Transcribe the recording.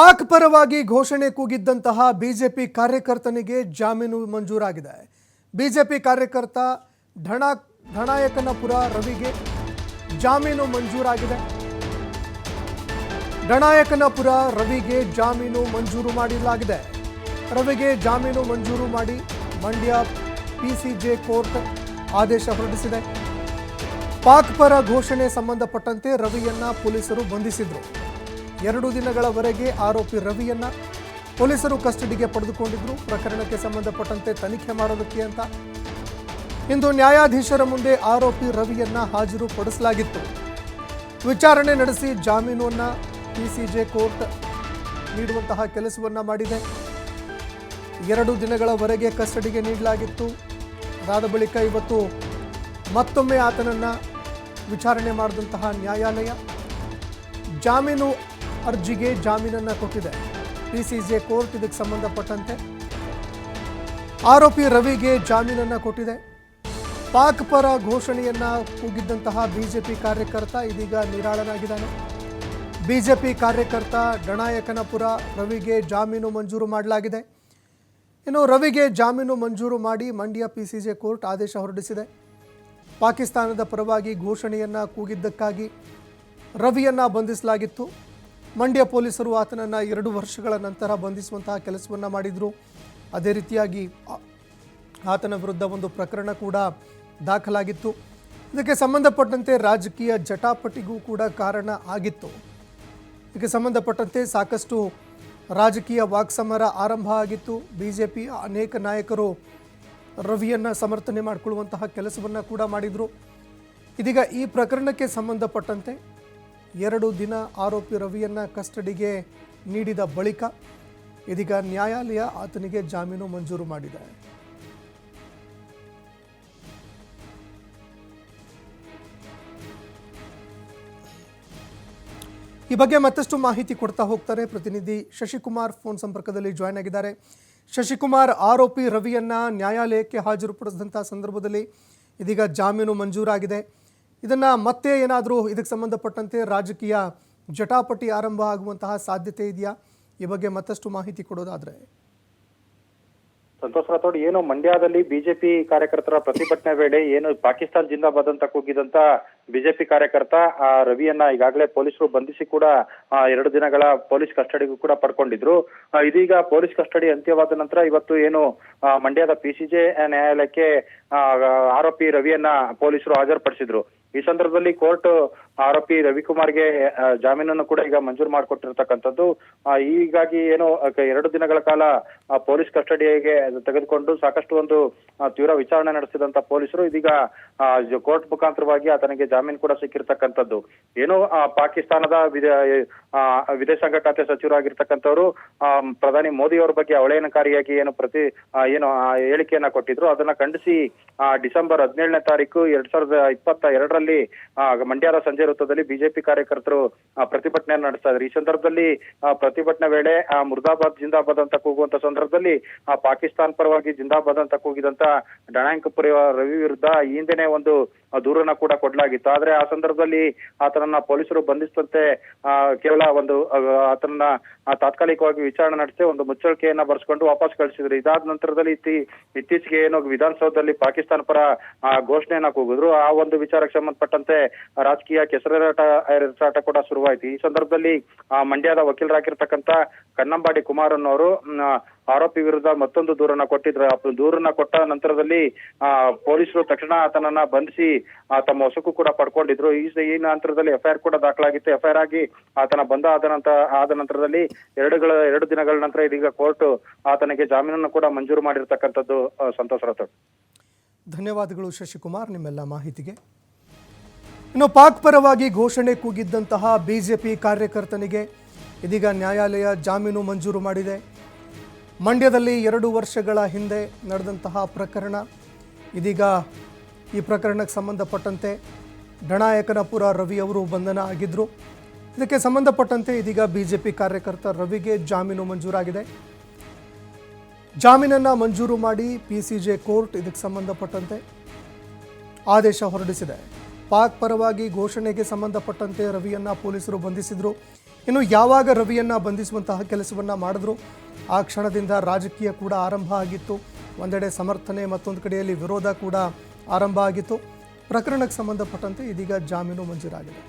ಪಾಕ್ ಪರವಾಗಿ ಘೋಷಣೆ ಕೂಗಿದ್ದಂತಹ ಬಿಜೆಪಿ ಕಾರ್ಯಕರ್ತನಿಗೆ ಜಾಮೀನು ಮಂಜೂರಾಗಿದೆ. ಬಿಜೆಪಿ ಕಾರ್ಯಕರ್ತ ಧಣ ಧಣಾಯಕನಪುರ ರವಿಗೆ ಜಾಮೀನು ಮಂಜೂರಾಗಿದೆ. ಧಣಾಯಕನಪುರ ರವಿಗೆ ಜಾಮೀನು ಮಂಜೂರು ಮಾಡಲಾಗಿದೆ. ರವಿಗೆ ಜಾಮೀನು ಮಂಜೂರು ಮಾಡಿ ಮಂಡ್ಯ ಪಿಸಿಜೆ ಕೋರ್ಟ್ ಆದೇಶ ಹೊರಡಿಸಿದೆ. ಪಾಕ್ ಪರ ಘೋಷಣೆ ಸಂಬಂಧಪಟ್ಟಂತೆ ರವಿಯನ್ನ ಪೊಲೀಸರು ಬಂಧಿಸಿದ್ರು. ಎರಡು ದಿನಗಳವರೆಗೆ ಆರೋಪಿ ರವಿಯನ್ನ ಪೊಲೀಸರು ಕಸ್ಟಡಿಗೆ ಪಡೆದುಕೊಂಡಿದ್ರು. ಪ್ರಕರಣಕ್ಕೆ ಸಂಬಂಧಪಟ್ಟಂತೆ ತನಿಖೆ ಮಾಡೋದಕ್ಕೆ ಅಂತ. ಇಂದು ನ್ಯಾಯಾಧೀಶರ ಮುಂದೆ ಆರೋಪಿ ರವಿಯನ್ನ ಹಾಜರುಪಡಿಸಲಾಗಿತ್ತು ವಿಚಾರಣೆ ನಡೆಸಿ ಜಾಮೀನನ್ನ ಪಿಸಿಜೆ ಕೋರ್ಟ್ ನೀಡುವಂತಹ ಕೆಲಸವನ್ನ ಮಾಡಿದೆ. ಎರಡು ದಿನಗಳವರೆಗೆ ಕಸ್ಟಡಿಗೆ ನೀಡಲಾಗಿತ್ತು. ಅದಾದ ಬಳಿಕ ಇವತ್ತು ಮತ್ತೊಮ್ಮೆ ಆತನನ್ನ ವಿಚಾರಣೆ ಮಾಡಿದಂತಹ ನ್ಯಾಯಾಲಯ. ಜಾಮೀನು ಅರ್ಜಿಗೆ ಜಾಮೀನನ್ನ ಕೊಟ್ಟಿದೆ. ಪಿಸಿಜೆ ಕೋರ್ಟ್ ಇದಕ್ಕೆ ಸಂಬಂಧಪಟ್ಟಂತೆ ಆರೋಪಿ ರವಿಗೆ ಜಾಮೀನನ್ನ ಕೊಟ್ಟಿದೆ. ಪಾಕ್ ಪರ ಘೋಷಣೆಯನ್ನ ಕೂಗಿದ್ದಂತಹ ಬಿಜೆಪಿ ಕಾರ್ಯಕರ್ತ ಇದೀಗ ನಿರಾಳನಾಗಿದ್ದಾನೆ. ಬಿಜೆಪಿ ಕಾರ್ಯಕರ್ತ ಡಣಾಯಕನಪುರ ರವಿಗೆ ಜಾಮೀನು ಮಂಜೂರು ಮಾಡಲಾಗಿದೆ. ಇನ್ನು ರವಿಗೆ ಜಾಮೀನು ಮಂಜೂರು ಮಾಡಿ ಮಂಡ್ಯ ಪಿಸಿಜೆ ಕೋರ್ಟ್ ಆದೇಶ ಹೊರಡಿಸಿದೆ. ಪಾಕಿಸ್ತಾನದ ಪರವಾಗಿ ಘೋಷಣೆಯನ್ನು ಕೂಗಿದ್ದಕ್ಕಾಗಿ ರವಿಯನ್ನ ಬಂಧಿಸಲಾಗಿತ್ತು. ಮಂಡ್ಯ ಪೊಲೀಸರು ಆತನನ್ನು ಎರಡು ವರ್ಷಗಳ ನಂತರ ಬಂಧಿಸುವಂತಹ ಕೆಲಸವನ್ನು ಮಾಡಿದರು. ಅದೇ ರೀತಿಯಾಗಿ ಆತನ ವಿರುದ್ಧ ಒಂದು ಪ್ರಕರಣ ಕೂಡ ದಾಖಲಾಗಿತ್ತು. ಇದಕ್ಕೆ ಸಂಬಂಧಪಟ್ಟಂತೆ ರಾಜಕೀಯ ಜಟಾಪಟಿಗೂ ಕೂಡ ಕಾರಣ ಆಗಿತ್ತು. ಇದಕ್ಕೆ ಸಂಬಂಧಪಟ್ಟಂತೆ ಸಾಕಷ್ಟು ರಾಜಕೀಯ ವಾಕ್ಸಮರ ಆರಂಭ ಆಗಿತ್ತು. ಬಿ ಜೆ ಪಿ ಅನೇಕ ನಾಯಕರು ರವಿಯನ್ನು ಸಮರ್ಥನೆ ಮಾಡಿಕೊಳ್ಳುವಂತಹ ಕೆಲಸವನ್ನು ಕೂಡ ಮಾಡಿದರು. ಇದೀಗ ಈ ಪ್ರಕರಣಕ್ಕೆ ಸಂಬಂಧಪಟ್ಟಂತೆ ಎರಡು ದಿನ ಆರೋಪಿ ರವಿಯನ್ನು ಕಸ್ಟಡಿಗೆ ನೀಡಿದ ಬಳಿಕ ಇದೀಗ ನ್ಯಾಯಾಲಯ ಆತನಿಗೆ ಜಾಮೀನು ಮಂಜೂರು ಮಾಡಿದೆ. ಈ ಬಗ್ಗೆ ಮತ್ತಷ್ಟು ಮಾಹಿತಿ ಕೊಡ್ತಾ ಹೋಗ್ತಾರೆ ಪ್ರತಿನಿಧಿ ಶಶಿಕುಮಾರ್. ಫೋನ್ ಸಂಪರ್ಕದಲ್ಲಿ ಜಾಯ್ನ್ ಆಗಿದ್ದಾರೆ. ಶಶಿಕುಮಾರ್ ಆರೋಪಿ ರವಿಯನ್ನ ನ್ಯಾಯಾಲಯಕ್ಕೆ ಹಾಜರುಪಡಿಸಿದಂತಹ ಸಂದರ್ಭದಲ್ಲಿ ಇದೀಗ ಜಾಮೀನು ಮಂಜೂರಾಗಿದೆ. ಇದನ್ನ ಮತ್ತೆ ಏನಾದರೂ ಇದಕ್ಕೆ ಸಂಬಂಧಪಟ್ಟಂತೆ ರಾಜಕೀಯ ಜಟಾಪಟಿ ಆರಂಭ ಆಗುವಂತಹ ಸಾಧ್ಯತೆ ಇದೆಯಾ? ಈ ಬಗ್ಗೆ ಮತ್ತಷ್ಟು ಮಾಹಿತಿ ಕೊಡೋದಾದ್ರೆ. ಸಂತೋಷ್ ರಾಥೋಡ್, ಏನು ಮಂಡ್ಯದಲ್ಲಿ ಬಿಜೆಪಿ ಕಾರ್ಯಕರ್ತರ ಪ್ರತಿಭಟನೆ ವೇಳೆ ಏನು ಪಾಕಿಸ್ತಾನ್ ಜಿಂದಾಬಾದ್ ಅಂತ ಕೂಗಿದಂತ ಬಿಜೆಪಿ ಕಾರ್ಯಕರ್ತ, ಆ ರವಿಯನ್ನ ಈಗಾಗಲೇ ಪೊಲೀಸರು ಬಂಧಿಸಿ ಕೂಡ ಎರಡು ದಿನಗಳ ಪೊಲೀಸ್ ಕಸ್ಟಡಿಗೂ ಕೂಡ ಪಡ್ಕೊಂಡಿದ್ರು. ಇದೀಗ ಪೊಲೀಸ್ ಕಸ್ಟಡಿ ಅಂತ್ಯವಾದ ನಂತರ ಇವತ್ತು ಏನು ಮಂಡ್ಯದ ಪಿಸಿಜೆ ನ್ಯಾಯಾಲಯಕ್ಕೆ ಆರೋಪಿ ರವಿಯನ್ನ ಪೊಲೀಸರು ಹಾಜರುಪಡಿಸಿದ್ರು. ಈ ಸಂದರ್ಭದಲ್ಲಿ ಕೋರ್ಟ್, ಆರೋಪಿ ರವಿಕುಮಾರ್ಗೆ ಜಾಮೀನನ್ನು ಕೂಡ ಈಗ ಮಂಜೂರು ಮಾಡಿಕೊಟ್ಟಿರ್ತಕ್ಕಂಥದ್ದು. ಹೀಗಾಗಿ ಏನು ಎರಡು ದಿನಗಳ ಕಾಲ ಪೊಲೀಸ್ ಕಸ್ಟಡಿಗೆ ತೆಗೆದುಕೊಂಡು ಸಾಕಷ್ಟು ಒಂದು ತೀವ್ರ ವಿಚಾರಣೆ ನಡೆಸಿದಂತ ಪೊಲೀಸರು ಇದೀಗ ಕೋರ್ಟ್ ಮುಖಾಂತರವಾಗಿ ಆತನಿಗೆ ಜಾಮೀನು ಕೂಡ ಸಿಕ್ಕಿರ್ತಕ್ಕಂಥದ್ದು. ಏನು ಪಾಕಿಸ್ತಾನದ ವಿದೇಶಾಂಗ ಖಾತೆ ಸಚಿವರಾಗಿರ್ತಕ್ಕಂಥವರು ಪ್ರಧಾನಿ ಮೋದಿ ಅವರ ಬಗ್ಗೆ ಅವಳೇನಕಾರಿಯಾಗಿ ಏನು ಪ್ರತಿ ಏನು ಹೇಳಿಕೆಯನ್ನ ಕೊಟ್ಟಿದ್ರು. ಅದನ್ನ ಖಂಡಿಸಿ ಡಿಸೆಂಬರ್ ಹದಿನೇಳನೇ ತಾರೀಕು ಎರಡ್ ಸಾವಿರದ ಇಪ್ಪತ್ತ ಎರಡರಲ್ಲಿ ಆ, ಮಂಡ್ಯದ ಸಂಜೆ ವೃತ್ತದಲ್ಲಿ ಬಿಜೆಪಿ ಕಾರ್ಯಕರ್ತರು ಪ್ರತಿಭಟನೆ ನಡೆಸ್ತಾ ಇದ್ರು ಈ ಸಂದರ್ಭದಲ್ಲಿ ಆ, ಪ್ರತಿಭಟನೆ ವೇಳೆ ಆ, ಮುರ್ದಾಬಾದ್ ಜಿಂದಾಬಾದ್ ಅಂತ ಕೂಗುವಂತ ಸಂದರ್ಭದಲ್ಲಿ ಆ, ಪಾಕಿಸ್ತಾನ್ ಪರವಾಗಿ ಜಿಂದಾಬಾದ್ ಅಂತ ಕೂಗಿದಂತ ಡಣಾಂಕಪುರಿ ರವಿ ವಿರುದ್ಧ ಈ ಹಿಂದೆನೆ ಒಂದು ದೂರನ್ನ ಕೂಡ ಕೊಡಲಾಗಿತ್ತು. ಆದ್ರೆ ಆ ಸಂದರ್ಭದಲ್ಲಿ ಆತನನ್ನ ಪೊಲೀಸರು ಬಂಧಿಸಿದಂತೆ ಆ, ಕೇವಲ ಒಂದು ಆ, ಆತನನ್ನ ಆ, ತಾತ್ಕಾಲಿಕವಾಗಿ ವಿಚಾರಣೆ ನಡೆಸಿ ಒಂದು ಮುಚ್ಚಳಿಕೆಯನ್ನ ಬರ್ಸ್ಕೊಂಡು ವಾಪಸ್ ಕಳಿಸಿದ್ರು. ಇದಾದ ನಂತರದಲ್ಲಿ ಇತ್ತಿ ಇತ್ತೀಚೆಗೆ ಏನು ವಿಧಾನಸೌಧದಲ್ಲಿ ಪಾಕಿಸ್ತಾನ ಪರ ಘೋಷಣೆಯನ್ನ ಕೂಗಿದ್ರು. ಆ ಒಂದು ವಿಚಾರಕ್ಕೆ ಸಂಬಂಧಪಟ್ಟಂತೆ ರಾಜಕೀಯ ಕೆಸರಾಟ ಕೂಡ ಶುರುವಾಯಿತು. ಈ ಸಂದರ್ಭದಲ್ಲಿ ಮಂಡ್ಯದ ವಕೀಲರಾಗಿರ್ತಕ್ಕಂತ ಕನ್ನಂಬಾಡಿ ಕುಮಾರ್ ಅನ್ನೋರು ಆರೋಪಿ ವಿರುದ್ಧ ಮತ್ತೊಂದು ದೂರನ್ನ ಕೊಟ್ಟಿದ್ರು. ಆ ದೂರನ್ನ ಕೊಟ್ಟ ನಂತರದಲ್ಲಿ, ಆ, ಪೊಲೀಸರು ತಕ್ಷಣ ಆತನನ್ನ ಬಂಧಿಸಿ ತಮ್ಮ ಹೊಸಕು ಕೂಡ ಪಡ್ಕೊಂಡಿದ್ರು. ಈ ಈ ನಂತರದಲ್ಲಿ ಎಫ್ಐಆರ್ ಕೂಡ ದಾಖಲಾಗಿತ್ತು. ಎಫ್ಐಆರ್ ಆಗಿ ಆತನ ಬಂಧ ಆದ ನಂತರ ಆದ ನಂತರದಲ್ಲಿ ಎರಡುಗಳ, ಎರಡು ದಿನಗಳ ನಂತರ ಇದೀಗ ಕೋರ್ಟ್ ಆತನಿಗೆ ಜಾಮೀನನ್ನು ಕೂಡ ಮಂಜೂರು ಮಾಡಿರ್ತಕ್ಕಂಥದ್ದು ಸಂತೋಷ ಧನ್ಯವಾದಗಳು ಶಶಿಕುಮಾರ್ ನಿಮ್ಮೆಲ್ಲ ಮಾಹಿತಿಗೆ. ಇನ್ನು ಪಾಕ್ ಪರವಾಗಿ ಘೋಷಣೆ ಕೂಗಿದ್ದಂತಹ ಬಿಜೆಪಿ ಕಾರ್ಯಕರ್ತನಿಗೆ ಇದೀಗ ನ್ಯಾಯಾಲಯ ಜಾಮೀನು ಮಂಜೂರು ಮಾಡಿದೆ. ಮಂಡ್ಯದಲ್ಲಿ ಎರಡು ವರ್ಷಗಳ ಹಿಂದೆ ನಡೆದಂತಹ ಪ್ರಕರಣ, ಇದೀಗ ಈ ಪ್ರಕರಣಕ್ಕೆ ಸಂಬಂಧಪಟ್ಟಂತೆ ಡಣಾಯಕನಪುರ ರವಿ ಅವರು ಬಂಧನ ಆಗಿದ್ದರು ಇದಕ್ಕೆ ಸಂಬಂಧಪಟ್ಟಂತೆ ಇದೀಗ ಬಿಜೆಪಿ ಕಾರ್ಯಕರ್ತ ರವಿಗೆ ಜಾಮೀನು ಮಂಜೂರಾಗಿದೆ. ಜಾಮೀನನ್ನು ಮಂಜೂರು ಮಾಡಿ ಪಿ ಸಿ ಜೆ ಕೋರ್ಟ್ ಇದಕ್ಕೆ ಸಂಬಂಧಪಟ್ಟಂತೆ ಆದೇಶ ಹೊರಡಿಸಿದೆ. ಪಾಕ್ ಪರವಾಗಿ ಘೋಷಣೆಗೆ ಸಂಬಂಧಪಟ್ಟಂತೆ ರವಿಯನ್ನ ಪೊಲೀಸರು ಬಂಧಿಸಿದರು. ಇನ್ನು ಯಾವಾಗ ರವಿಯನ್ನ ಬಂಧಿಸುವಂತಹ ಕೆಲಸವನ್ನ ಮಾಡಿದ್ರು? ಆ ಕ್ಷಣದಿಂದ ರಾಜಕೀಯ ಕೂಡ ಆರಂಭ ಆಗಿತ್ತು. ಒಂದೆಡೆ ಸಮರ್ಥನೆ, ಮತ್ತೊಂದು ಕಡೆಯಲ್ಲಿ ವಿರೋಧ ಕೂಡ ಆರಂಭ ಆಗಿತ್ತು. ಪ್ರಕರಣಕ್ಕೆ ಸಂಬಂಧಪಟ್ಟಂತೆ ಇದೀಗ ಜಾಮೀನು ಮಂಜೂರಾಗಿದೆ.